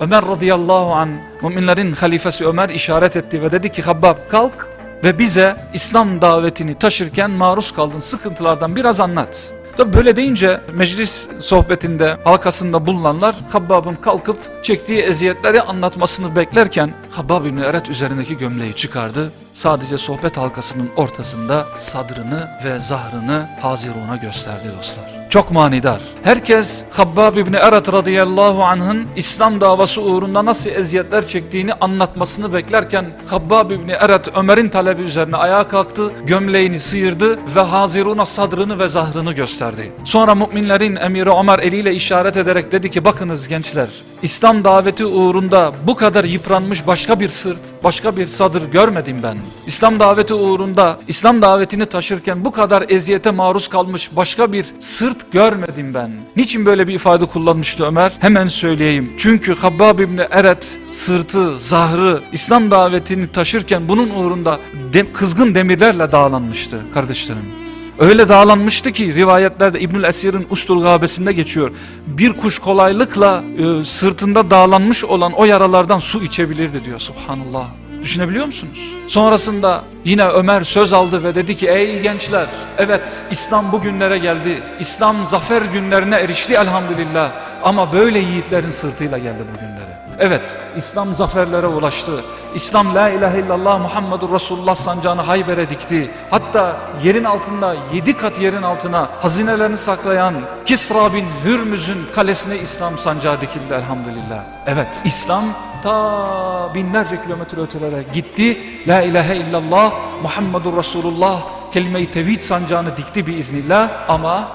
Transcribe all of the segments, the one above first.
Ömer radıyallahu an müminlerin halifesi Ömer işaret etti ve dedi ki Habbab kalk ve bize İslam davetini taşırken maruz kaldığın sıkıntılardan biraz anlat. Tabi böyle deyince meclis sohbetinde halkasında bulunanlar Habbab'ın kalkıp çektiği eziyetleri anlatmasını beklerken Habbab İbni Eret üzerindeki gömleği çıkardı. Sadece sohbet halkasının ortasında sadrını ve zahrını Hazirun'a gösterdi dostlar. Çok manidar. Herkes Habbab İbni Eret radıyallahu anh'ın İslam davası uğrunda nasıl eziyetler çektiğini anlatmasını beklerken Habbab İbni Eret Ömer'in talebi üzerine ayağa kalktı, gömleğini sıyırdı ve Hazirun'a sadrını ve zahrını gösterdi. Sonra müminlerin emiri Ömer eliyle işaret ederek dedi ki bakınız gençler İslam daveti uğrunda bu kadar yıpranmış başka bir sırt, başka bir sadır görmedim ben. İslam daveti uğrunda İslam davetini taşırken bu kadar eziyete maruz kalmış başka bir sırt görmedim ben. Niçin böyle bir ifade kullanmıştı Ömer? Hemen söyleyeyim. Çünkü Habbab İbni Eret sırtı, zahrı İslam davetini taşırken bunun uğrunda dem- kızgın demirlerle dağlanmıştı kardeşlerim. Öyle dağlanmıştı ki rivayetlerde İbnül Esir'in Ustul Gabesi'nde geçiyor. Bir kuş kolaylıkla e, sırtında dağlanmış olan o yaralardan su içebilirdi diyor subhanallah. Düşünebiliyor musunuz? Sonrasında yine Ömer söz aldı ve dedi ki ey gençler evet İslam bugünlere geldi. İslam zafer günlerine erişti elhamdülillah. Ama böyle yiğitlerin sırtıyla geldi bugünlere. Evet İslam zaferlere ulaştı. İslam la ilahe illallah Muhammedur Resulullah sancağını Hayber'e dikti. Hatta yerin altında yedi kat yerin altına hazinelerini saklayan Kisra bin Hürmüz'ün kalesine İslam sancağı dikildi elhamdülillah. Evet İslam ta binlerce kilometre ötelere gitti. La ilahe illallah Muhammedur Resulullah kelime-i tevhid sancağını dikti biiznillah ama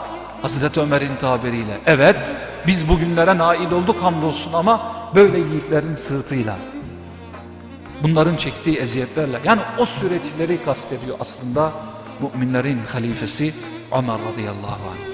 Hazreti Ömer'in tabiriyle. Evet biz bugünlere nail olduk hamdolsun ama böyle yiğitlerin sırtıyla. Bunların çektiği eziyetlerle. Yani o süreçleri kastediyor aslında müminlerin halifesi Ömer radıyallahu anh.